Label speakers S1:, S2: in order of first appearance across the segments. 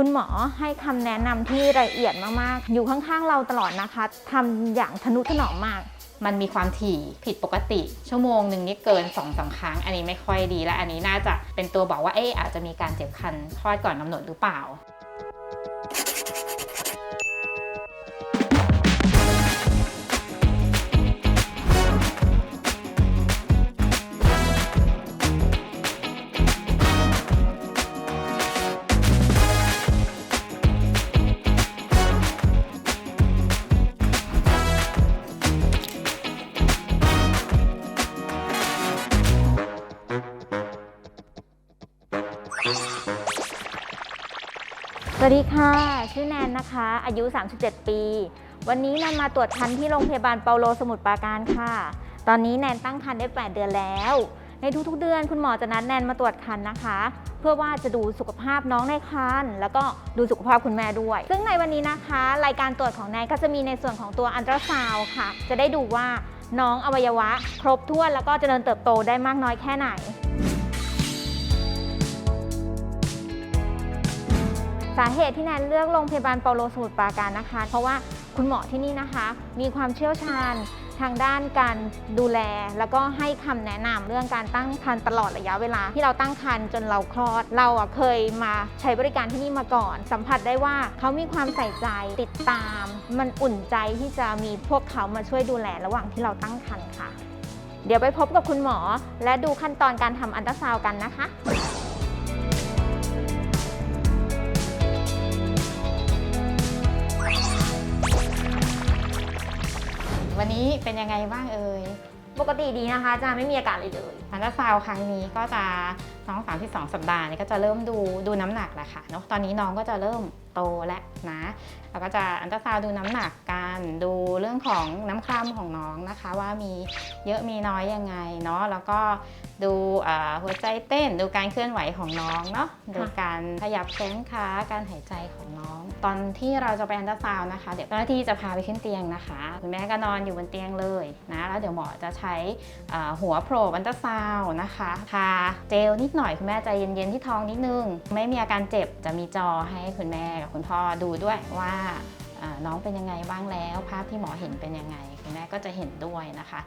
S1: คุณหมอให้คำแนะนำที่ละเอียดมากๆ อยู่ข้างๆเราตลอดนะคะทำอย่างทนุถนอมมาก
S2: มันมีความถี่ผิดปกติ ชั่วโมงหนึ่งนี่เกิน2อสาครั้ง อันนี้ไม่ค่อยดีและอันนี้น่าจะเป็นตัวบอกว่าเอ๊ะอาจจะมีการเจ็บคันคลอดก่อนกำหนดหรือเปล่า
S1: สวัสดีค่ะ ชื่อแนนนะคะ อายุ 37 ปี วันนี้แนนมาตรวจคันที่โรงพยาบาลเปาโลสมุทรปราการค่ะ ตอนนี้แนนตั้งคันได้ 8 เดือนแล้ว ในทุกๆเดือนคุณหมอจะนัดแนนมาตรวจคันนะคะ เพื่อว่าจะดูสุขภาพน้องในคันแล้วก็ดูสุขภาพคุณแม่ด้วย ซึ่งในวันนี้นะคะ รายการตรวจของแนนก็จะมีในส่วนของตัวอันตราซาวด์ค่ะ จะได้ดูว่าน้องอวัยวะ ครบถ้วนแล้วก็เจริญเติบโตได้มากน้อยแค่ไหน สาเหตุที่แนนเลือกโรงพยาบาลเปาโลสมุทรปราการนะคะ เพราะว่าคุณหมอที่นี่นะคะ มีความเชี่ยวชาญทางด้านการดูแล แล้วก็ให้คำแนะนำเรื่องการตั้งครรภ์ตลอดระยะเวลา ที่เราตั้งครรภ์จนเราคลอด เราอะเคยมาใช้บริการที่นี่มาก่อน สัมผัสได้ว่าเขามีความใส่ใจติดตาม มันอุ่นใจที่จะมีพวกเขามาช่วยดูแลระหว่างที่เราตั้งครรภ์ค่ะ เดี๋ยวไปพบกับคุณหมอ และดูขั้นตอนการทำอันตราซาวกันนะคะ
S2: วันนี้เป็นยังไงบ้างเอ่ย
S1: ปกติดีนะคะอาจารย์ไม่มีอาการเลยเลย
S2: อันตราซาวด์ครั้งนี้ก็จะน้อง3 2สัปดาห์นี้ก็จะเริ่มดูดูน้ำหนักแหละค่ะเนาะตอนนี้น้องก็จะเริ่มโตแล้วนะเราก็จะอันตราซาวด์ดูน้ำหนักกันดูเรื่องของน้ำคร่ำของน้องนะคะ ว่ามีเยอะมีน้อยยังไงเนาะแล้วก็ดูเอ่อหัวใจเต้น ดูการเคลื่อนไหวของน้องเนาะดูการขยับแขนขาการหายใจของน้อง ตอนที่เราจะไปอันตราซาวนะคะ เดี๋ยวเจ้าหน้าที่จะพาไปขึ้นเตียงนะคะคุณแม่ก็นอนอยู่บนเตียงเลยนะแล้วเดี๋ยวหมอจะใช้หัวโผล่อันตราซาวนะคะทาเจลนิดหน่อยคุณแม่ใจเย็นๆที่ท้องนิดนึง ไม่มีอาการเจ็บจะมีจอให้คุณแม่กับคุณพ่อดูด้วยว่าอ่าน้องเป็นยังไงบ้างแล้ว ภาพที่หมอเห็นเป็นยังไง คุณแม่ก็จะเห็นด้วยนะคะ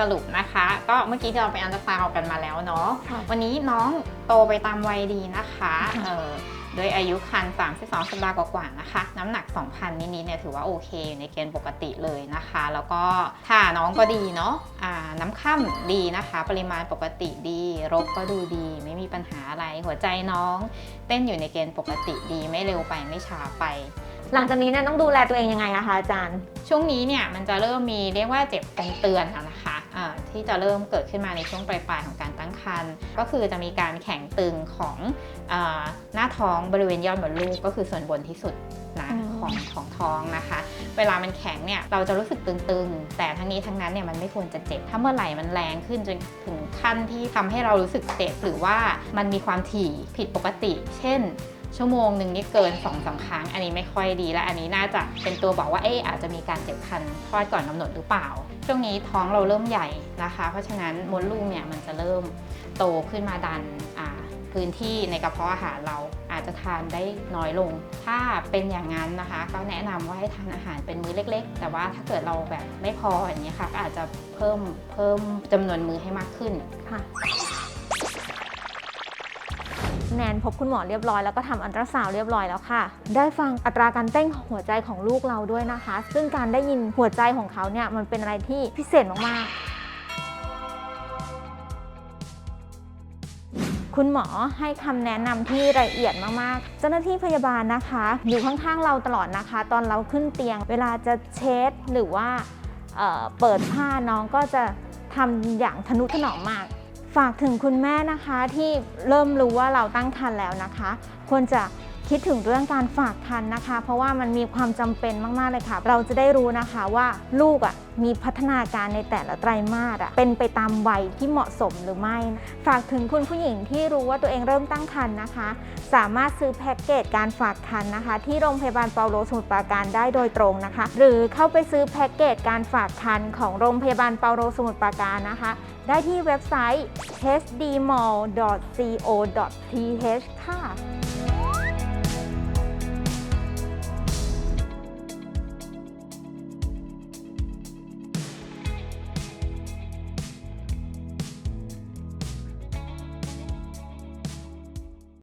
S2: สรุปนะคะ ก็เมื่อกี้ที่เราไปอันตราซาวน์กันมาแล้วเนาะ
S1: ค่ะ
S2: วันนี้น้องโตไปตามวัยดีนะคะเออโดยอายุครรภ์32 สัปดาห์กว่าๆนะคะ น้ำหนัก 2,000 นิดๆเนี่ยถือว่าโอเคอยู่ในเกณฑ์ปกติเลยนะคะ แล้วก็ถ้าน้องก็ดีเนาะอ่าน้ำค่ำดีนะคะ ปริมาณปกติดีรกก็ดูดี ไม่มีปัญหาอะไร หัวใจน้อง เต้นอยู่ในเกณฑ์ปกติดี ไม่เร็วไปไม่ช้าไป
S1: หลังจากนี้เนี่ยต้องดูแลตัวเองยังไงอะคะอาจารย์
S2: ช่วงนี้เนี่ยมันจะเริ่มมีเรียกว่าเจ็บเตือนๆอะนะคะะที่จะเริ่มเกิดขึ้นมาในช่วงปลายๆของการตั้งครรภ์ก็คือจะมีการแข็งตึงของอาหน้าท้องบริเวณยอดมดลูกก็คือส่วนบนที่สุดนะ
S1: อืม
S2: ของของท้องนะคะ เวลามันแข็งเนี่ยเราจะรู้สึกตึงๆ แต่ทั้งนี้ทั้งนั้นเนี่ยมันไม่ควรจะเจ็บ ถ้าเมื่อไหร่มันแรงขึ้นจนถึงขั้นที่ทำให้เรารู้สึกเจ็บหรือว่ามันมีความถี่ผิดปกติ เช่น ชั่วโมงหนึ่งนี่เกิน2อสาครั้ง อันนี้ไม่ค่อยดีและอันนี้น่าจะเป็นตัวบอกว่าเอ๊อาจจะมีการเจ็บคันคลอดก่อนกำหนดหรือเปล่า ช่วงนี้ท้องเราเริ่มใหญ่นะคะ เพราะฉะนั้นมดลูกเนี่ยมันจะเริ่มโตขึ้นมาดันพื้นที่ในกระเพาะอาหารเราอาจจะทานได้น้อยลง ถ้าเป็นอย่างนั้นนะคะ ก็แนะนำว่าให้ทานอาหารเป็นมื้อเล็ก ๆ แต่ว่าถ้าเกิดเราแบบไม่พออย่างนี้ยค่ะก็อาจจะเพิ่มเพิ่มจำนวนมื้อให้มากขึ้น
S1: ค่ะ แนนพบคุณหมอเรียบร้อยแล้วก็ทำอันตราซาวด์เรียบร้อยแล้วค่ะ ได้ฟังอัตราการเต้นของหัวใจของลูกเราด้วยนะคะ ซึ่งการได้ยินหัวใจของเขาเนี่ยมันเป็นอะไรที่พิเศษมากๆคุณหมอให้คำแนะนำที่ละเอียดมากๆ เจ้าหน้าที่พยาบาลนะคะ อยู่ข้างๆเราตลอดนะคะ ตอนเราขึ้นเตียง เวลาจะเช็ดหรือว่าเเปิดผ้าน้องก็จะทำอย่างทนุถนอมมาก ฝากถึงคุณแม่นะคะที่เริ่มรู้ว่าเราตั้งครรภ์แล้วนะคะ ควรจะ คิดถึงเรื่องการฝากคันนะคะ เพราะว่ามันมีความจำเป็นมาก ๆ เลยค่ะ เราจะได้รู้นะคะว่าลูกอะมีพัฒนาการในแต่ละไตรมาสอะเป็นไปตามวัยที่เหมาะสมหรือไม่ ฝากถึงคุณผู้หญิงที่รู้ว่าตัวเองเริ่มตั้งครรภ์นะคะ สามารถซื้อแพ็กเกจการฝากคันนะคะ ที่โรงพยาบาลเปาโลสมุทรปราการได้โดยตรงนะคะ หรือเข้าไปซื้อแพ็กเกจการฝากคันของโรงพยาบาลเปาโลสมุทรปราการนะคะ ได้ที่เว็บไซต์ hdmall.co.th ค่ะ